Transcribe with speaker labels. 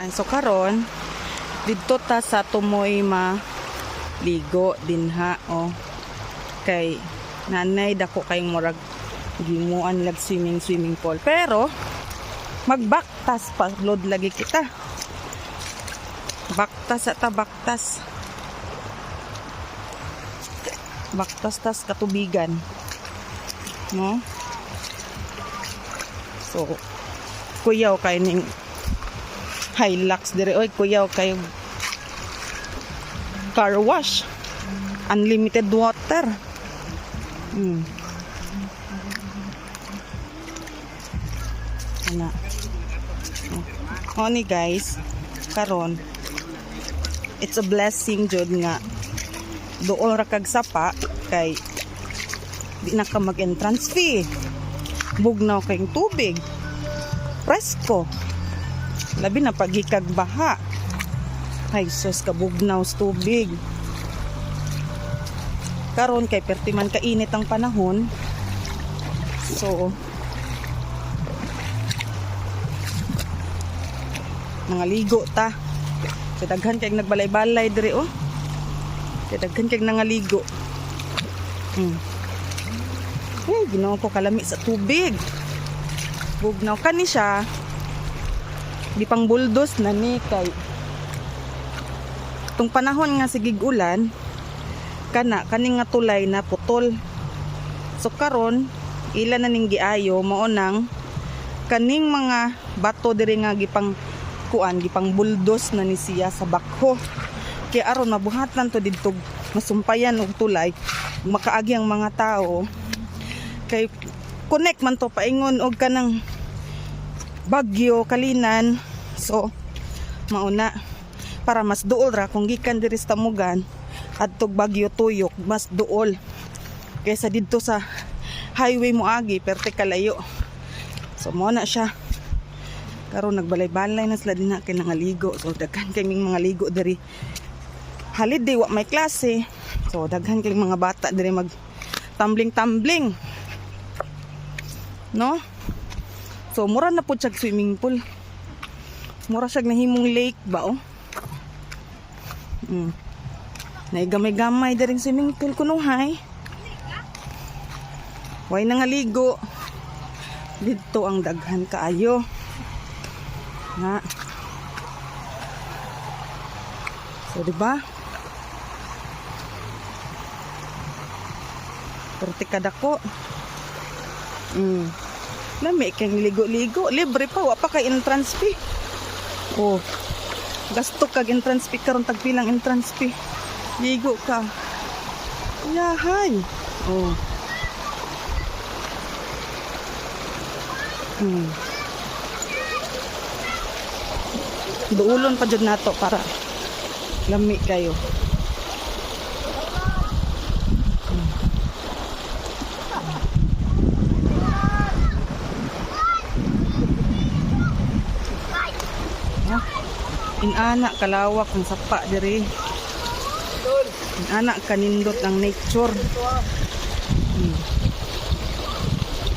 Speaker 1: An so karon didto ta sa tumoy ma ligo dinha o kay nanay dako kay murag gimuan lag swimming swimming pool. Pero magbaktas pa load lagi kita. Baktas at baktas. Baktas tas katubigan. No? So kuyaw kay ning Hilux dire. Oy kuyaw kay car wash. Unlimited water. Hmm. ana oh ni guys. Karon. It's a blessing jud nga dool ra kag sapa kay di na ka mag entrance fee. Bugnaw kayong tubig. Presko labi na pagikag baha ay sus kabugnaw tubig. Karon kay perti man kainit ang panahon. So mga ligo ta. So daghan kay nagbalay-balay dire oh. Kay daghan kay nangaligo. Hmm. eh ginoo ko kalami sa tubig. Bugnaw kani siya di pang buldos na ni kay tung panahon nga sigig ulan kana kaning nga tulay na putol. So karon ila na ning giayo mao nang kaning mga bato diri nga gipang kuan gipang buldos na ni siya sa bakho. Kay aron mabuhatan to didto masumpayan og tulay makaagi ang mga tao. Kay connect man to paingon og kanang bagyo kalinan so mauna para mas duol ra kung gikan diri sa tamugan adtog bagyo tuyok mas duol kaysa didto sa highway mo agi perte kalayo. So mo na siya. Karon nagbalay-balay na sila dinha kay nangaligo. So daghan kay mga ligo diri. Holiday wa may klase. So daghan kay mga bata diri mag tumbling-tumbling no? So, mura na po siya swimming pool. Mura siya nahimong lake ba, oh? Mm. Naigamay-gamay daring swimming pool kuno hay. Way na nga ligo. Dito ang daghan kaayo. Na. So, di ba? Perti kadako. Mm. Lami kang ligo-ligo. Libre pa. Wa pa kay entrance fee. Oh. Gasto kag entrance fee karon tagpilang entrance fee. Ligo ka. Yahay. Oh. Hmm. Duulon pa jud nato para lami kayo. Inana kalawak ang sapa diri. Inana kanindot ang nature. Hmm.